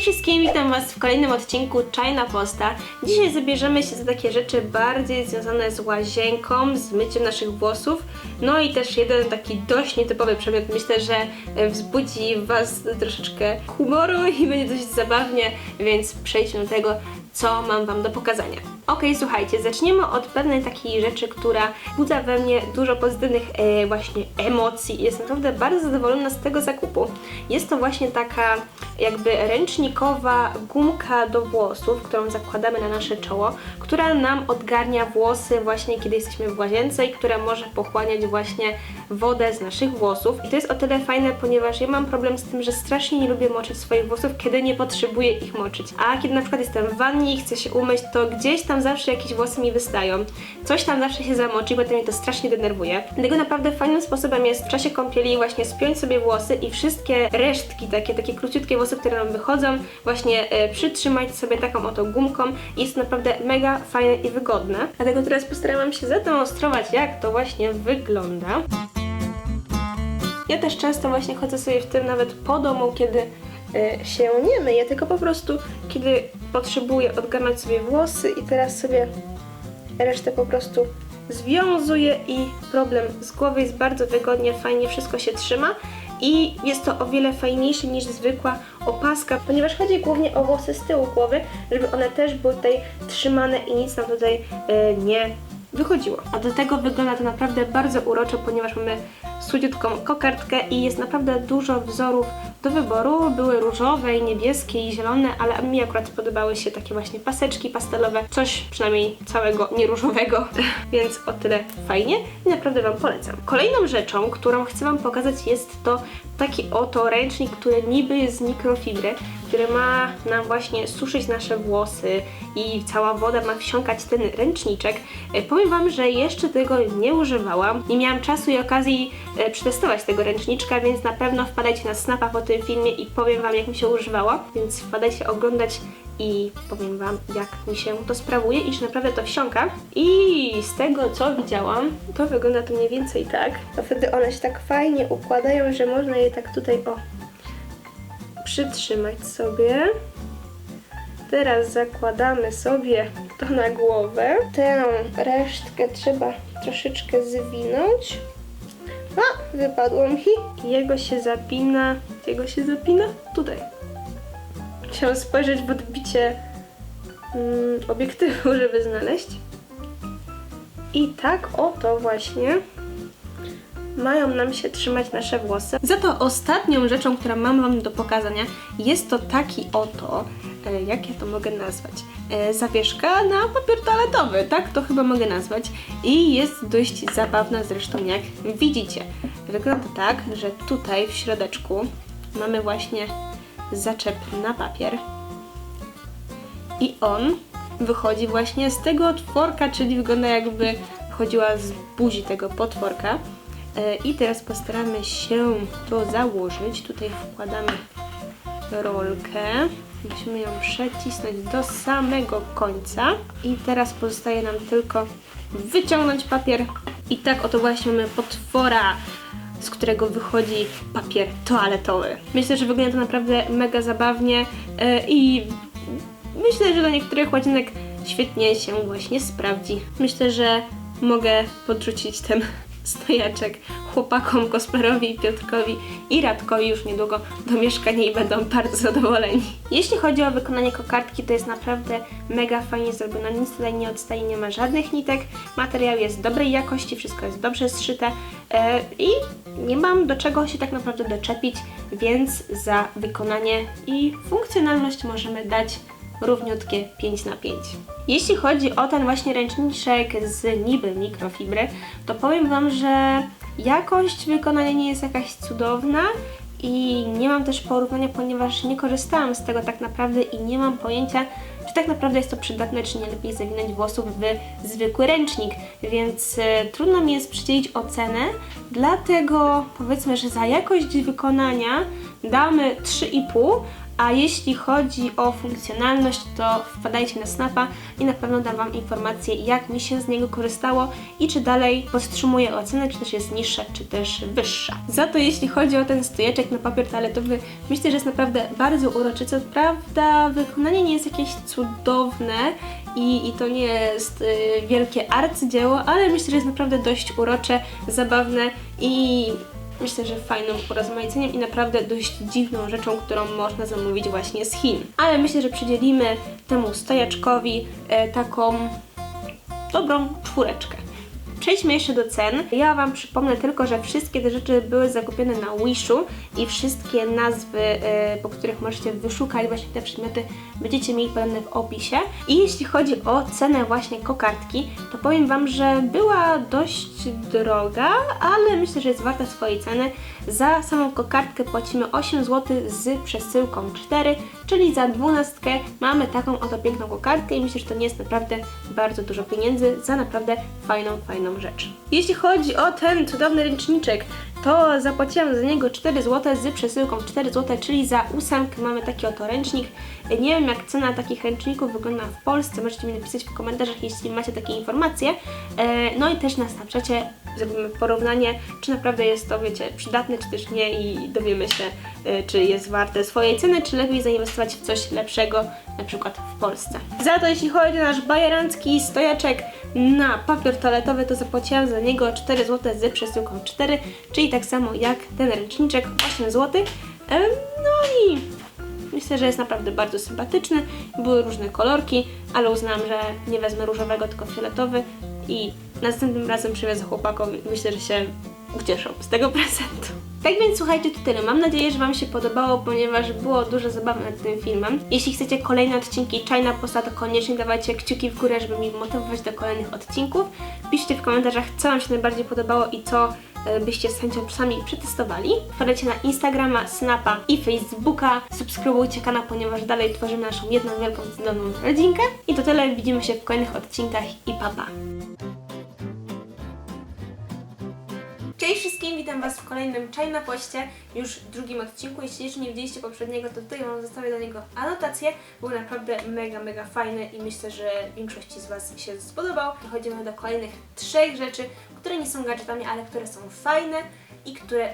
Wszystkim, witam Was w kolejnym odcinku Czajna Posta. Dzisiaj zabierzemy się za takie rzeczy bardziej związane z łazienką, z myciem naszych włosów. No i też jeden taki dość nietypowy przedmiot. Myślę, że e, wzbudzi Was troszeczkę humoru i będzie dość zabawnie, więc przejdźmy do tego, co mam Wam do pokazania. Ok, słuchajcie, zaczniemy od pewnej takiej rzeczy, która budza we mnie dużo pozytywnych e, właśnie emocji. Jestem naprawdę bardzo zadowolona z tego zakupu. Jest to właśnie taka jakby ręcznikowa gumka do włosów, którą zakładamy na nasze czoło, która nam odgarnia włosy właśnie kiedy jesteśmy w łazience i która może pochłaniać właśnie wodę z naszych włosów. I to jest o tyle fajne, ponieważ ja mam problem z tym, że strasznie nie lubię moczyć swoich włosów, kiedy nie potrzebuję ich moczyć. A kiedy na przykład jestem w wannie i chcę się umyć, to gdzieś tam zawsze jakieś włosy mi wystają. Coś tam zawsze się zamoczy, potem mnie to strasznie denerwuje. Dlatego naprawdę fajnym sposobem jest w czasie kąpieli właśnie spiąć sobie włosy i wszystkie resztki, takie, takie króciutkie włosy, które nam wychodzą, właśnie e, przytrzymać sobie taką oto gumką. Jest naprawdę mega fajne i wygodne. Dlatego teraz postarałam się zademonstrować, jak to właśnie wygląda. Ja też często właśnie chodzę sobie w tym nawet po domu, kiedy e, się nie myję, tylko po prostu kiedy potrzebuję odgarnąć sobie włosy i teraz sobie resztę po prostu związuję i problem z głowy jest bardzo wygodnie, fajnie wszystko się trzyma i jest to o wiele fajniejsze niż zwykła opaska, ponieważ chodzi głównie o włosy z tyłu głowy, żeby one też były tutaj trzymane i nic nam tutaj e, nie wychodziło. A do tego wygląda to naprawdę bardzo uroczo, ponieważ mamy słodziutką kokardkę i jest naprawdę dużo wzorów do wyboru. Były różowe, i niebieskie i zielone, ale mi akurat podobały się takie właśnie paseczki pastelowe, coś przynajmniej całego nieróżowego, więc o tyle fajnie i naprawdę Wam polecam. Kolejną rzeczą, którą chcę Wam pokazać jest to taki oto ręcznik, który niby jest z mikrofibry, który ma nam właśnie suszyć nasze włosy i cała woda ma wsiąkać ten ręczniczek. E, Powiem Wam, że jeszcze tego nie używałam. Nie miałam czasu i okazji e, przetestować tego ręczniczka, więc na pewno wpadajcie na snapa po tym filmie i powiem Wam, jak mi się używało. Więc wpadajcie oglądać i powiem Wam, jak mi się to sprawuje i że naprawdę to wsiąka. I z tego, co widziałam, to wygląda to mniej więcej tak. To wtedy one się tak fajnie układają, że można je tak tutaj, o, przytrzymać sobie. Teraz zakładamy sobie to na głowę. Tę resztkę trzeba troszeczkę zwinąć. A, wypadło mi. Jego się zapina. Jego się zapina? Tutaj. Chciałam spojrzeć w odbicie mm, obiektywu, żeby znaleźć. I tak oto właśnie mają nam się trzymać nasze włosy. Za to ostatnią rzeczą, którą mam Wam do pokazania, jest to taki oto, e, jak ja to mogę nazwać, e, zawieszka na papier toaletowy, tak to chyba mogę nazwać. I jest dość zabawna zresztą, jak widzicie. Wygląda tak, że tutaj w środeczku mamy właśnie zaczep na papier i on wychodzi właśnie z tego otworka, czyli wygląda jakby wchodziła z buzi tego potworka. E, I teraz postaramy się to założyć. Tutaj wkładamy rolkę. Musimy ją przecisnąć do samego końca. I teraz pozostaje nam tylko wyciągnąć papier. I tak oto właśnie mamy potwora, z którego wychodzi papier toaletowy. Myślę, że wygląda to naprawdę mega zabawnie e, i myślę, że dla niektórych ładzienek świetnie się właśnie sprawdzi. Myślę, że mogę podrzucić ten stojaczek chłopakom Kosperowi, Piotrkowi i Radkowi już niedługo do mieszkania i będą bardzo zadowoleni. Jeśli chodzi o wykonanie kokardki, to jest naprawdę mega fajnie zrobione. Nic tutaj nie odstaje, nie ma żadnych nitek. Materiał jest dobrej jakości, wszystko jest dobrze zszyte e, i nie mam do czego się tak naprawdę doczepić, więc za wykonanie i funkcjonalność możemy dać równiutkie 5 na 5. Jeśli chodzi o ten właśnie ręczniczek z niby mikrofibry, to powiem Wam, że jakość wykonania nie jest jakaś cudowna i nie mam też porównania, ponieważ nie korzystałam z tego tak naprawdę i nie mam pojęcia, czy tak naprawdę jest to przydatne, czy nie lepiej zawinąć włosów w zwykły ręcznik, więc e, trudno mi jest przydzielić ocenę, dlatego powiedzmy, że za jakość wykonania damy 3,5, A jeśli chodzi o funkcjonalność, to wpadajcie na Snapa i na pewno dam Wam informację, jak mi się z niego korzystało i czy dalej podtrzymuje ocenę, czy też jest niższa, czy też wyższa. Za to jeśli chodzi o ten stojeczek na papier toaletowy, myślę, że jest naprawdę bardzo uroczy. Co prawda wykonanie nie jest jakieś cudowne i, i to nie jest y, wielkie arcydzieło, ale myślę, że jest naprawdę dość urocze, zabawne i myślę, że fajnym urozmaiceniem i naprawdę dość dziwną rzeczą, którą można zamówić właśnie z Chin. Ale myślę, że przydzielimy temu stojaczkowi e, taką dobrą czwóreczkę. Przejdźmy jeszcze do cen. Ja Wam przypomnę tylko, że wszystkie te rzeczy były zakupione na Wishu i wszystkie nazwy, e, po których możecie wyszukać właśnie te przedmioty, będziecie mieli podane w opisie. I jeśli chodzi o cenę właśnie kokardki, to powiem Wam, że była dość droga, ale myślę, że jest warta swojej ceny. Za samą kokardkę płacimy 8 zł z przesyłką 4, czyli za dwunastkę mamy taką oto piękną kokardkę i myślę, że to nie jest naprawdę bardzo dużo pieniędzy za naprawdę fajną, fajną rzecz. Jeśli chodzi o ten cudowny ręczniczek, to zapłaciłam za niego 4 zł z przesyłką 4 zł, czyli za ósemkę mamy taki oto ręcznik. Nie wiem jak cena takich ręczników wygląda w Polsce, możecie mi napisać w komentarzach, jeśli macie takie informacje. E, No i też na Snapchacie zrobimy porównanie, czy naprawdę jest to, wiecie, przydatne, czy też nie i dowiemy się, czy jest warte swojej ceny, czy lepiej zainwestować w coś lepszego, na przykład w Polsce. Za to jeśli chodzi o nasz bajerancki stojaczek na papier toaletowy, to zapłaciłam za niego 4 zł z przesyłką 4, czyli tak samo jak ten ręczniczek 8 zł. No i Myślę, że jest naprawdę bardzo sympatyczny. Były różne kolorki, ale uznałam, że nie wezmę różowego, tylko fioletowy i następnym razem przywiozę chłopakom myślę, że się ucieszą z tego prezentu. Tak więc słuchajcie, to tyle. Mam nadzieję, że Wam się podobało, ponieważ było dużo zabawy nad tym filmem. Jeśli chcecie kolejne odcinki China Posta, to koniecznie dawajcie kciuki w górę, żeby mi motywować do kolejnych odcinków. Piszcie w komentarzach, co Wam się najbardziej podobało i co e, byście z chęcią sami przetestowali. Wpadajcie na Instagrama, Snapa i Facebooka. Subskrybujcie kanał, ponieważ dalej tworzymy naszą jedną wielką cudowną rodzinkę. I to tyle. Widzimy się w kolejnych odcinkach i papa. Pa. Cześć wszystkim, witam Was w kolejnym Czaj na Poście, już drugim odcinku. Jeśli jeszcze nie widzieliście poprzedniego, to tutaj Wam zostawię do niego anotację. Był naprawdę mega, mega fajny i myślę, że większości z Was się spodobał. Przechodzimy do kolejnych trzech rzeczy, które nie są gadżetami, ale które są fajne i które